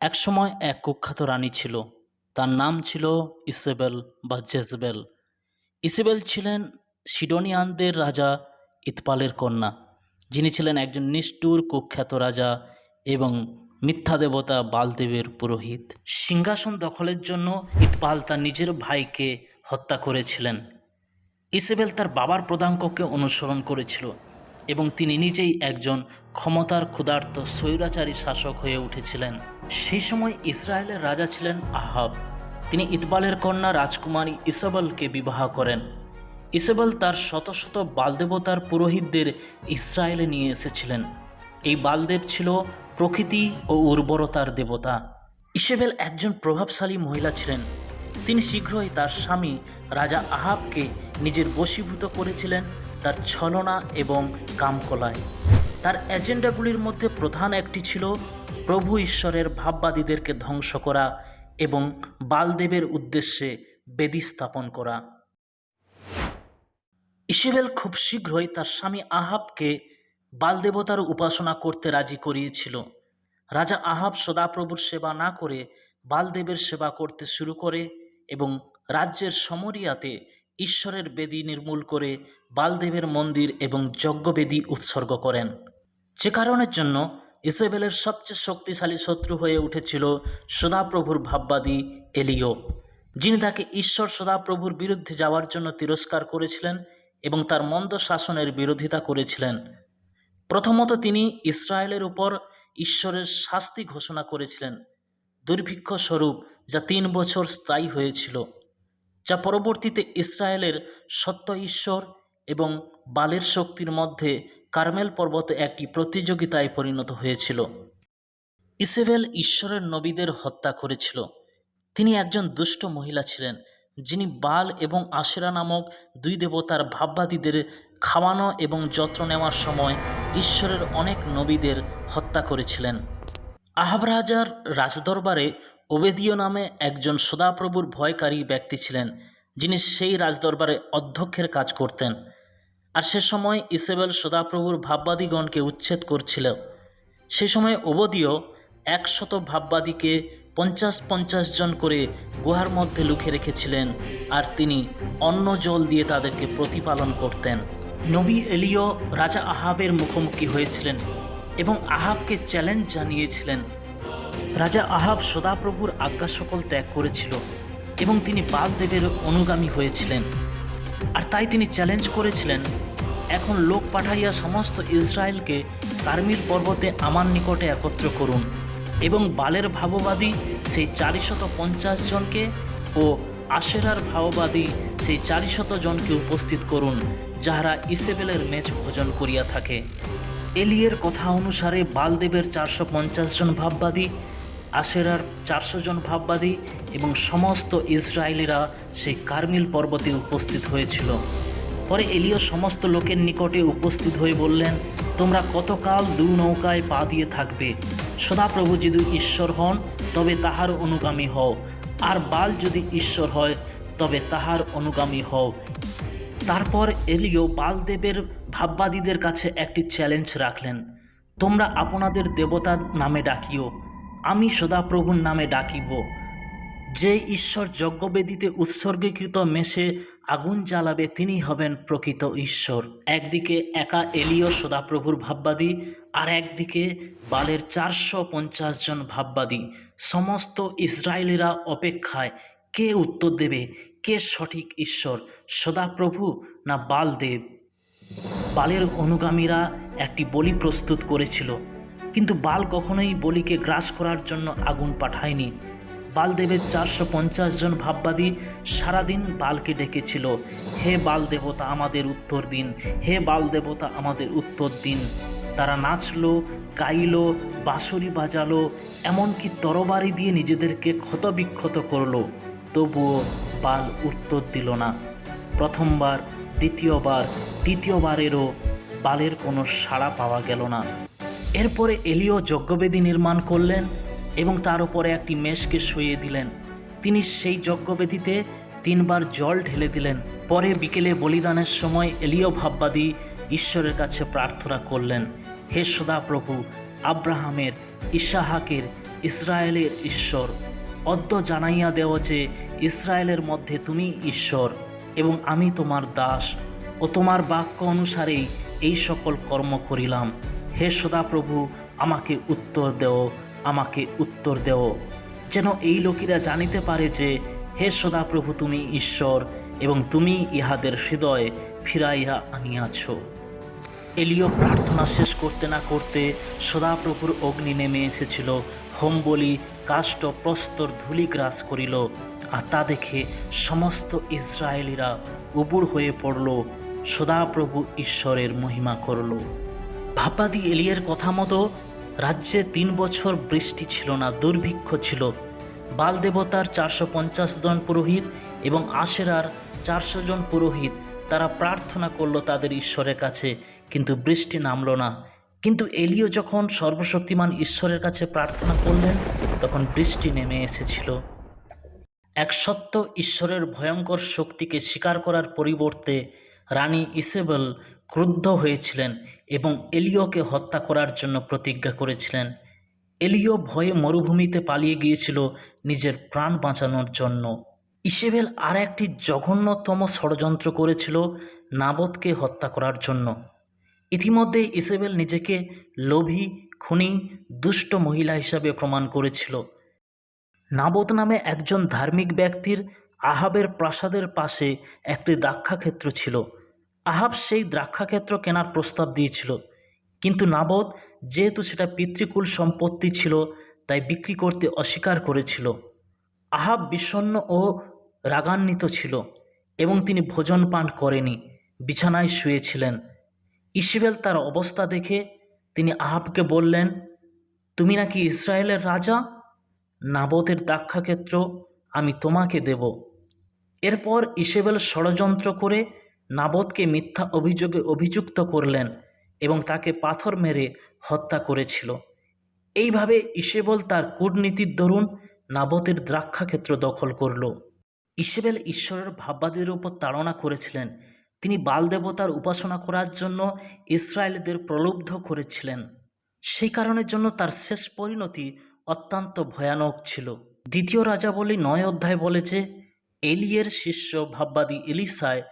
একসময় এক কুখ্যাত রানী ছিল। তার নাম ছিল ইসেবেল বা জেজবেল। ইসেবেল ছিলেন সিডোনিয়ানদের রাজা ইতপালের কন্যা। যিনি ছিলেন একজন নিষ্ঠুর কুখ্যাত রাজা এবং মিথ্যা দেবতা বালদেবের পুরোহিত। সিংহাসন দখলের জন্য ইতপাল তার নিজের ভাইকে হত্যা করেছিলেন। ইসেবেল তার বাবার প্রদাঙ্ককে অনুসরণ করেছিল। এবং তিনি নিজেই একজন ক্ষমতার ক্ষুধার্ত স্বৈরাচারী শাসক হয়ে উঠেছিলেন। সেই সময় ইসরায়েলের রাজা ছিলেন আহাব। তিনি ইতবালের কন্যা রাজকুমারী ইসবেলকে বিবাহ করেন। ইসবেল তার শত শত বালদেবতার পুরোহিতদের ইসরায়েলে নিয়ে এসেছিলেন। এই বালদেব ছিল প্রকৃতি ও উর্বরতার দেবতা। ইসেবেল একজন প্রভাবশালী মহিলা ছিলেন। তিনি শীঘ্রই তার স্বামী রাজা আহাবকে নিজের বশীভূত করেছিলেন তার ছলনা এবং কামকলায়। তার এজেন্ডাগুলির মধ্যে প্রধান একটি ছিল প্রভু ঈশ্বরের ভাববাদীদেরকে ধ্বংস করা এবং বালদেবের উদ্দেশ্যে বেদি স্থাপন করা। ইসেবেল খুব শীঘ্রই তার স্বামী আহাবকে বালদেবতার উপাসনা করতে রাজি করিয়েছিল। রাজা আহাব সদাপ্রভুর সেবা না করে বালদেবের সেবা করতে শুরু করে এবং রাজ্যের সমরিয়াতে ঈশ্বরের বেদি নির্মূল করে বালদেবের মন্দির এবং যজ্ঞবেদী উৎসর্গ করেন। যে কারণের জন্য ইসেবেলের সবচেয়ে শক্তিশালী শত্রু হয়ে উঠেছিল সদাপ্রভুর ভাববাদী এলিও। যিনি তাকে ঈশ্বর সদাপ্রভুর বিরুদ্ধে যাওয়ার জন্য তিরস্কার করেছিলেন এবং তার মন্দ শাসনের বিরোধিতা করেছিলেন। প্রথমত তিনি ইসরায়েলের উপর ঈশ্বরের শাস্তি ঘোষণা করেছিলেন। দুর্ভিক্ষ স্বরূপ যা তিন বছর স্থায়ী হয়েছিল। যা পরবর্তীতে ইসরায়েলের সত্য ঈশ্বর এবং বালের শক্তির মধ্যে কার্মেল পর্বতে একটি প্রতিযোগিতায় পরিণত হয়েছিল। ইসেবেল ঈশ্বরের নবীদের হত্যা করেছিল। তিনি একজন দুষ্ট মহিলা ছিলেন, যিনি বাল এবং আশেরা নামক দুই দেবতার ভাববাদীদের খাওয়ানো এবং যত্ন নেওয়ার সময় ঈশ্বরের অনেক নবীদের হত্যা করেছিলেন। আহাব রাজার রাজদরবারে ওবেদীয় নামে একজন সদাপ্রভুর ভয়কারী ব্যক্তি ছিলেন, যিনি সেই রাজদরবারে অধ্যক্ষের কাজ করতেন। আর সে সময় ইসেবেল সদাপ্রভুর ভাববাদীগণকে উচ্ছেদ করছিল। সে সময় ওবদীয় একশত ভাববাদীকে পঞ্চাশ পঞ্চাশ জন করে গুহার মধ্যে লুকিয়ে রেখেছিলেন আর তিনি অন্ন জল দিয়ে তাদেরকে প্রতিপালন করতেন। নবী এলিও রাজা আহাবের মুখোমুখি হয়েছিলেন এবং আহাবকে চ্যালেঞ্জ জানিয়েছিলেন। রাজা আহাব সদাপ্রভুর আজ্ঞা সকল ত্যাগ করেছিল এবং তিনি বালদেবের অনুগামী হয়েছিলেন। আর তাই তিনি চ্যালেঞ্জ করেছিলেন, এখন লোক পাঠাইয়া সমস্ত ইসরায়েলকে কার্মিল পর্বতে আমার নিকটে একত্র করুন এবং বালের ভাববাদী সেই চারিশত পঞ্চাশ জনকে ও আশেরার ভাববাদী সেই চারিশত জনকে উপস্থিত করুন, যাহারা ইসেবেলের মেজ ভোজন করিয়া থাকে। এলিয়ের কথা অনুসারে বালদেবের চারশো পঞ্চাশ জন ভাববাদী আশেরার চারশো জন ভাববাদী এবং সমস্ত ইসরায়েলিরা সেই কার্মিল পর্বতে উপস্থিত হয়েছিল। পরে এলিও সমস্ত লোকের নিকটে উপস্থিত হয়ে বললেন, তোমরা কতকাল দু নৌকায় পা দিয়ে থাকবে? সদাপ্রভু যদি ঈশ্বর হন, তবে তাহার অনুগামী হও। আর বাল যদি ঈশ্বর হয়, তবে তাহার অনুগামী হও। তারপর এলিও বালদেবের ভাববাদীদের কাছে একটি চ্যালেঞ্জ রাখলেন, তোমরা আপনাদের দেবতার নামে ডাকিও। আমি সদাপ্রভুর নামে ডাকিব। যে ঈশ্বর যজ্ঞবেদিতে উৎসর্গীকৃত মেশে আগুন জ্বালাবে, তিনি হবেন প্রকৃত ঈশ্বর। একদিকে একা এলিও সদাপ্রভুর ভাববাদী, আর একদিকে বালের চারশো পঞ্চাশ জন ভাববাদী। সমস্ত ইসরায়েলিরা অপেক্ষায়, কে উত্তর দেবে, কে সঠিক ঈশ্বর, সদাপ্রভু না বালদেব? বালের অনুগামীরা একটি বলি প্রস্তুত করেছিল কিন্তু বাল কখনোই বলিকে গ্রাস করার জন্য আগুন পাঠায়নি। বালদেবের চারশো পঞ্চাশ জন ভাববাদী সারাদিন বালকে ডেকেছিল। হে বাল দেবতা আমাদের উত্তর দিন। হে বাল দেবতা আমাদের উত্তর দিন। তারা নাচলো, গাইলো, বাঁশরি বাজালো, এমনকি তরবারি দিয়ে নিজেদেরকে ক্ষতবিক্ষত করল। তবুও বাল উত্তর দিল না। প্রথমবার, দ্বিতীয়বার, তৃতীয়বারেরও বালের কোনো সাড়া পাওয়া গেল না। এরপরে এলিও যজ্ঞবেদী নির্মাণ করলেন এবং তার উপরে একটি মেষকে শুয়ে দিলেন। তিনি সেই যজ্ঞবেদীতে তিনবার জল ঢেলে দিলেন। পরে বিকেলে বলিদানের সময় এলিও ভাববাদী ঈশ্বরের কাছে প্রার্থনা করলেন, হে সদাপ্রভু, আব্রাহামের, ইসাহাকের, ইসরায়েলের ঈশ্বর, অদ্য জানাইয়া দেও যে ইসরায়েলের মধ্যে তুমি ঈশ্বর এবং আমি তোমার দাস ও তোমার বাক্য অনুসারেই এই সকল কর্ম করিলাম। হে সদাপ্রভু আমাকে উত্তর দেও, আমাকে উত্তর দেও। যেন এই লোকেরা জানিতে পারে যে, হে সদাপ্রভু তুমি ঈশ্বর এবং তুমি ইহাদের হৃদয় ফিরাইয়া আনিয়াছ। এলিও প্রার্থনা শেষ করতে না করতে সদাপ্রভুর অগ্নি নেমে এসেছিল। হোম বলি কাষ্ট প্রস্তর ধূলি গ্রাস করিল, আর তা দেখে সমস্ত ইসরায়েলিরা উবুর হয়ে পড়ল। সদাপ্রভু ঈশ্বরের মহিমা করল। ভাপাদি এলিয়ের কথা মতো রাজ্যে তিন বছর বৃষ্টি ছিল না, দুর্ভিক্ষ ছিল। বাল দেবতার চারশো পঞ্চাশ জন পুরোহিত এবং আশেরার চারশো জন পুরোহিত তারা প্রার্থনা করল তাদের ঈশ্বরের কাছে, কিন্তু বৃষ্টি নামলো না। কিন্তু এলিও যখন সর্বশক্তিমান ঈশ্বরের কাছে প্রার্থনা করলেন, তখন বৃষ্টি নেমে এসেছিল। এক সত্য ঈশ্বরের ভয়ঙ্কর শক্তিকে স্বীকার করার পরিবর্তে রানী ইসেবেল ক্রুদ্ধ হয়েছিলেন এবং এলিওকে হত্যা করার জন্য প্রতিজ্ঞা করেছিলেন। এলিও ভয়ে মরুভূমিতে পালিয়ে গিয়েছিল নিজের প্রাণ বাঁচানোর জন্য। ইসেবেল আর একটি জঘন্যতম ষড়যন্ত্র করেছিল নাবতকে হত্যা করার জন্য। ইতিমধ্যে ইসেবেল নিজেকে লোভী, খুনি, দুষ্ট মহিলা হিসাবে প্রমাণ করেছিল। নাবত নামে একজন ধার্মিক ব্যক্তির আহাবের প্রাসাদের পাশে একটি দাক্ষাক্ষেত্র ছিল। আহাব সেই দ্রাক্ষাক্ষেত্র কেনার প্রস্তাব দিয়েছিল। কিন্তু নাবদ যেহেতু সেটা পিতৃকুল সম্পত্তি ছিল, তাই বিক্রি করতে অস্বীকার করেছিল। আহাব বিষণ্ণ ও রাগান্বিত ছিল এবং তিনি ভোজন পান করেনি, বিছানায় শুয়েছিলেন। ইসবেল তার অবস্থা দেখে তিনি আহাবকে বললেন, তুমি নাকি ইসরায়েলের রাজা? নাবতের দাক্ষাক্ষেত্র আমি তোমাকে দেব। এরপর ইসেবেল ষড়যন্ত্র করে নাবতকে মিথ্যা অভিযোগে অভিযুক্ত করলেন এবং তাকে পাথর মেরে হত্যা করেছিল। এইভাবে ইসেবল তার কূটনীতির দরুন নাবতের দ্রাক্ষাক্ষেত্র দখল করল। ইসেবেল ঈশ্বরের ভাববাদীর উপর তাড়না করেছিলেন। তিনি বালদেবতার উপাসনা করার জন্য ইসরায়েলদের প্রলুব্ধ করেছিলেন। সেই কারণের জন্য তার শেষ পরিণতি অত্যন্ত ভয়ানক ছিল। দ্বিতীয় রাজা বলি নয় অধ্যায় বলেছে, এলিয়ের শিষ্য ভাববাদী এলিসায়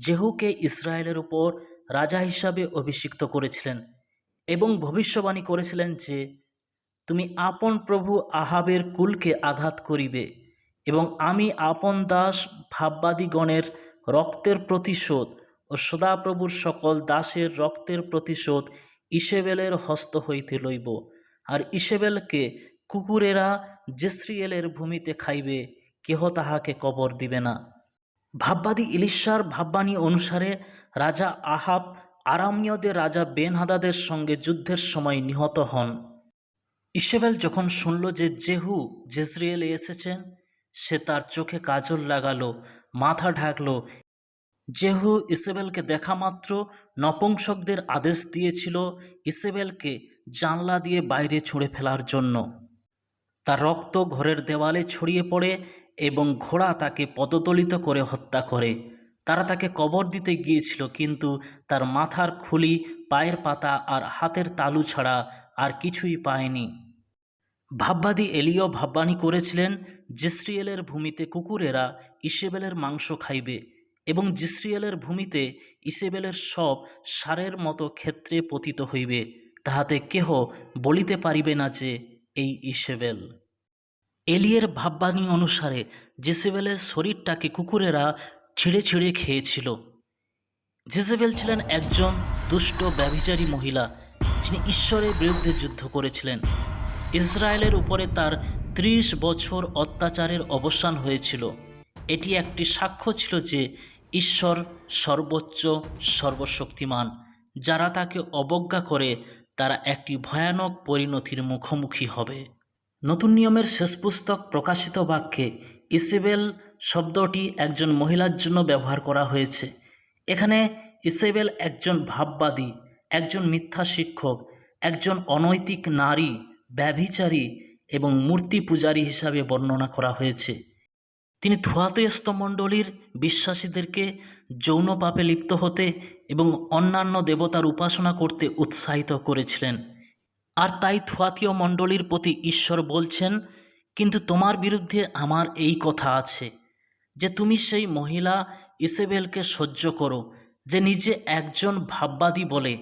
জেহুকে ইসরায়েলের উপর রাজা হিসাবে অভিষিক্ত করেছিলেন এবং ভবিষ্যবাণী করেছিলেন যে, তুমি আপন প্রভু আহাবের কুলকে আঘাত করিবে এবং আমি আপন দাস ভাববাদীগণের রক্তের প্রতিশোধ ও সদাপ্রভুর সকল দাসের রক্তের প্রতিশোধ ইসেবেলের হস্ত হইতে লইব। আর ইসেবেলকে কুকুরেরা জেসরিয়েলের ভূমিতে খাইবে, কেহ তাহাকে কবর দিবে না। ভাববাদী ইলিশার ভাববাণী অনুসারে রাজা আহাব আরামীয়দের রাজা বেনহাদাদের সঙ্গে যুদ্ধের সময় নিহত হন। ইসেবেল যখন শুনল যে জেহু জেসরিয়েলে এসেছেন সে তার চোখে কাজল লাগালো, মাথা ঢাকল। জেহু ইসেবেলকে দেখা মাত্র নপুংসকদের আদেশ দিয়েছিল ইসেবেলকে জানলা দিয়ে বাইরে ছুঁড়ে ফেলার জন্য। তার রক্ত ঘরের দেওয়ালে ছড়িয়ে পড়ে এবং ঘোড়া তাকে পদতলিত করে হত্যা করে। তারা তাকে কবর দিতে গিয়েছিল, কিন্তু তার মাথার খুলি, পায়ের পাতা আর হাতের তালু ছাড়া আর কিছুই পায়নি। ভাববাদী এলিও ভাববাণী করেছিলেন, জিসরিয়েলের ভূমিতে কুকুরেরা ইসেবেলের মাংস খাইবে এবং জিসরিয়েলের ভূমিতে ইসেবেলের সব সারের মতো ক্ষেত্রে পতিত হইবে। তাহাতে কেহ বলিতে পারিবে না যে, এই ইসেবেল এলিয়ের ভাববাণী অনুসারে জেসেবেলের শরীরটাকে কুকুরেরা ছিঁড়ে ছিঁড়ে খেয়েছিল। জেসেবেল ছিলেন একজন দুষ্ট ব্যভিচারী মহিলা, যিনি ঈশ্বরের বিরুদ্ধে যুদ্ধ করেছিলেন। ইসরায়েলের উপরে তার ত্রিশ বছর অত্যাচারের অবসান হয়েছিল। এটি একটি সাক্ষ্য ছিল যে ঈশ্বর সর্বোচ্চ, সর্বশক্তিমান। যারা তাকে অবজ্ঞা করে, তারা একটি ভয়ানক পরিণতির মুখোমুখি হবে। নতুন নিয়মের শেষ পুস্তক প্রকাশিত বাক্যে ইসেবেল শব্দটি একজন মহিলার জন্য ব্যবহার করা হয়েছে। এখানে ইসেবেল একজন ভাববাদী, একজন মিথ্যা শিক্ষক, একজন অনৈতিক নারী, ব্যভিচারী এবং মূর্তি পূজারী হিসাবে বর্ণনা করা হয়েছে। তিনি থুয়াতেস্ত মণ্ডলীর বিশ্বাসীদেরকে যৌন পাপে লিপ্ত হতে এবং অন্যান্য দেবতার উপাসনা করতে উৎসাহিত করেছিলেন। আর তাই থুয়াতীয় মণ্ডলীর প্রতি ঈশ্বর বলছেন, কিন্তু তোমার বিরুদ্ধে আমার এই কথা আছে, যে তুমি সেই মহিলা ইসেবেলকে সহ্য করো, যে নিজে একজন ভাববাদী বলে,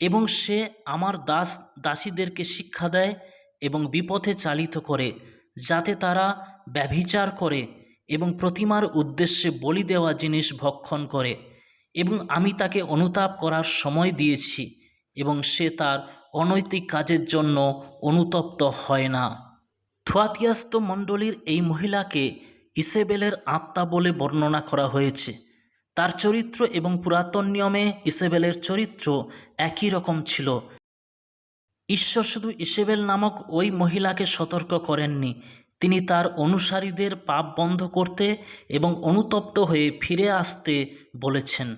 এবং সে আমার দাস, দাসীদেরকে শিক্ষা দেয় এবং বিপথে চালিত করে, যাতে তারা ব্যভিচার করে এবং প্রতিমার উদ্দেশ্যে বলি দেওয়া জিনিস ভক্ষণ করে, এবং আমি তাকে অনুতাপ করার সময় দিয়েছি, এবং সে তার অনৈতিক কাজের জন্য অনুতপ্ত হয় না। থুয়াতিয়াস্ত মণ্ডলীর এই মহিলাকে ইসেবেলের আত্মা বলে বর্ণনা করা হয়েছে। তার চরিত্র এবং পুরাতন নিয়মে ইসেবেলের চরিত্র একই রকম ছিল। ঈশ্বর শুধু ইসেবেল নামক ওই মহিলাকে সতর্ক করেননি। তিনি তার অনুসারীদের পাপ বন্ধ করতে এবং অনুতপ্ত হয়ে ফিরে আসতে বলেছেন।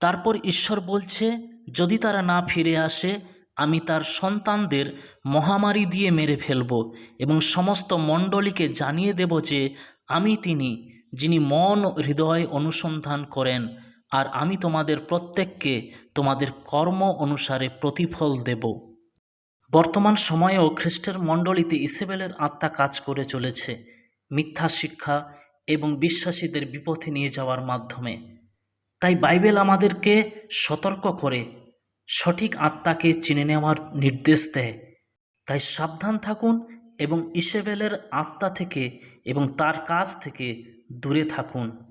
তারপর ঈশ্বর বলছে, যদি তারা না ফিরে আসে আমি তার সন্তানদের মহামারী দিয়ে মেরে ফেলব এবং সমস্ত মণ্ডলীকে জানিয়ে দেব যে আমি তিনি, যিনি মন, হৃদয় অনুসন্ধান করেন, আর আমি তোমাদের প্রত্যেককে তোমাদের কর্ম অনুসারে প্রতিফল দেব। বর্তমান সময়েও খ্রিস্টের মণ্ডলীতে ইসেবেলের আত্মা কাজ করে চলেছে, মিথ্যা শিক্ষা এবং বিশ্বাসীদের বিপথে নিয়ে যাওয়ার মাধ্যমে। তাই বাইবেল আমাদেরকে সতর্ক করে সঠিক আত্মাকে চিনে নেওয়ার নির্দেশ দেয়। তাই সাবধান থাকুন এবং ইসেবেলের আত্মা থেকে এবং তার কাজ থেকে দূরে থাকুন।